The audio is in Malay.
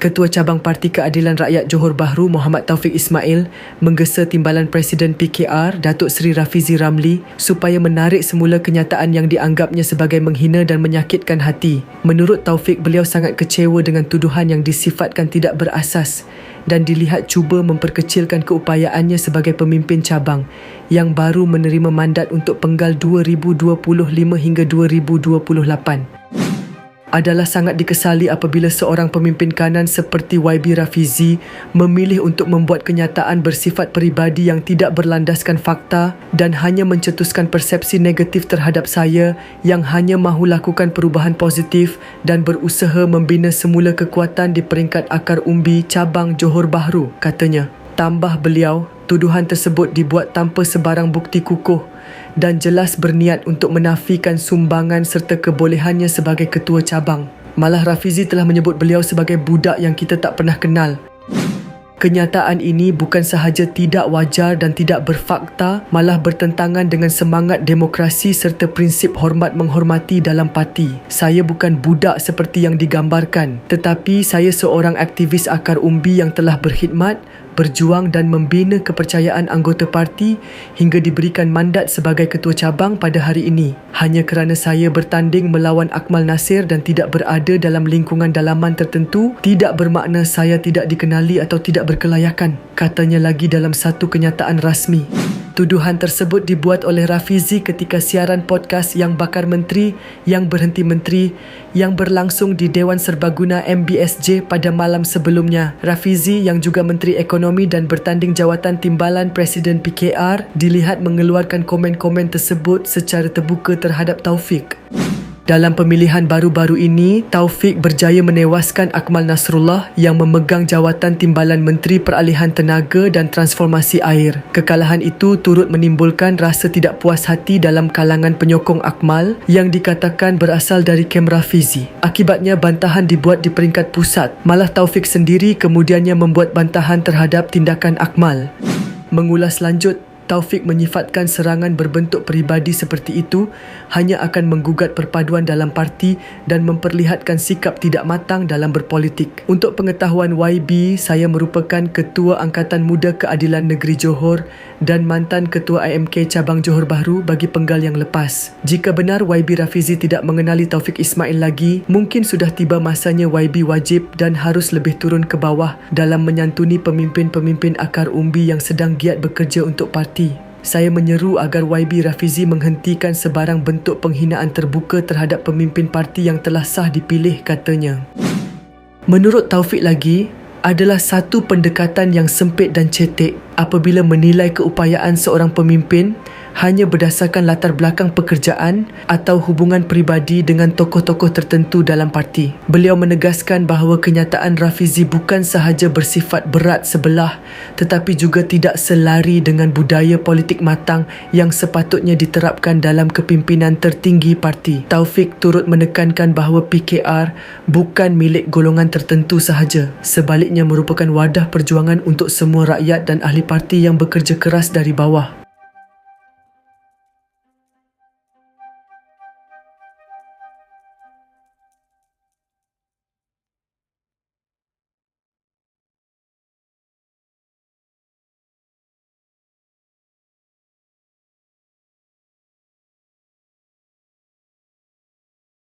Ketua Cabang Parti Keadilan Rakyat Johor Bahru Muhammad Taufik Ismail menggesa Timbalan Presiden PKR Datuk Seri Rafizi Ramli supaya menarik semula kenyataan yang dianggapnya sebagai menghina dan menyakitkan hati. Menurut Taufik, beliau sangat kecewa dengan tuduhan yang disifatkan tidak berasas dan dilihat cuba memperkecilkan keupayaannya sebagai pemimpin cabang yang baru menerima mandat untuk penggal 2025 hingga 2028 adalah sangat dikesali apabila seorang pemimpin kanan seperti YB Rafizi memilih untuk membuat kenyataan bersifat peribadi yang tidak berlandaskan fakta dan hanya mencetuskan persepsi negatif terhadap saya yang hanya mahu lakukan perubahan positif dan berusaha membina semula kekuatan di peringkat akar umbi cabang Johor Bahru, katanya. Tambah beliau, tuduhan tersebut dibuat tanpa sebarang bukti kukuh dan jelas berniat untuk menafikan sumbangan serta kebolehannya sebagai ketua cabang. Malah Rafizi telah menyebut beliau sebagai budak yang kita tak pernah kenal. Kenyataan ini bukan sahaja tidak wajar dan tidak berfakta, malah bertentangan dengan semangat demokrasi serta prinsip hormat menghormati dalam parti. Saya bukan budak seperti yang digambarkan, tetapi saya seorang aktivis akar umbi yang telah berkhidmat, berjuang dan membina kepercayaan anggota parti hingga diberikan mandat sebagai ketua cabang pada hari ini. Hanya kerana saya bertanding melawan Akmal Nasir dan tidak berada dalam lingkungan dalaman tertentu, tidak bermakna saya tidak dikenali atau tidak berkelayakan, katanya lagi dalam satu kenyataan rasmi. Tuduhan tersebut dibuat oleh Rafizi ketika siaran podcast Yang Bakar Menteri, Yang Berhenti Menteri yang berlangsung di Dewan Serbaguna MBSJ pada malam sebelumnya. Rafizi yang juga Menteri Ekonomi dan bertanding jawatan timbalan Presiden PKR dilihat mengeluarkan komen-komen tersebut secara terbuka terhadap Taufik. Dalam pemilihan baru-baru ini, Taufik berjaya menewaskan Akmal Nasrullah yang memegang jawatan Timbalan Menteri Peralihan Tenaga dan Transformasi Air. Kekalahan itu turut menimbulkan rasa tidak puas hati dalam kalangan penyokong Akmal yang dikatakan berasal dari kem Rafizi. Akibatnya bantahan dibuat di peringkat pusat. Malah Taufik sendiri kemudiannya membuat bantahan terhadap tindakan Akmal. Mengulas lanjut, Taufik menyifatkan serangan berbentuk peribadi seperti itu hanya akan menggugat perpaduan dalam parti dan memperlihatkan sikap tidak matang dalam berpolitik. Untuk pengetahuan YB, saya merupakan Ketua Angkatan Muda Keadilan Negeri Johor dan mantan Ketua IMK Cabang Johor Bahru bagi penggal yang lepas. Jika benar YB Rafizi tidak mengenali Taufik Ismail lagi, mungkin sudah tiba masanya YB wajib dan harus lebih turun ke bawah dalam menyantuni pemimpin-pemimpin akar umbi yang sedang giat bekerja untuk parti saya menyeru agar YB Rafizi menghentikan sebarang bentuk penghinaan terbuka terhadap pemimpin parti yang telah sah dipilih katanya. Menurut Taufik lagi, adalah satu pendekatan yang sempit dan cetek apabila menilai keupayaan seorang pemimpin hanya berdasarkan latar belakang pekerjaan atau hubungan peribadi dengan tokoh-tokoh tertentu dalam parti. Beliau menegaskan bahawa kenyataan Rafizi bukan sahaja bersifat berat sebelah tetapi juga tidak selari dengan budaya politik matang yang sepatutnya diterapkan dalam kepimpinan tertinggi parti. Taufik turut menekankan bahawa PKR bukan milik golongan tertentu sahaja. Sebaliknya merupakan wadah perjuangan untuk semua rakyat dan ahli parti yang bekerja keras dari bawah.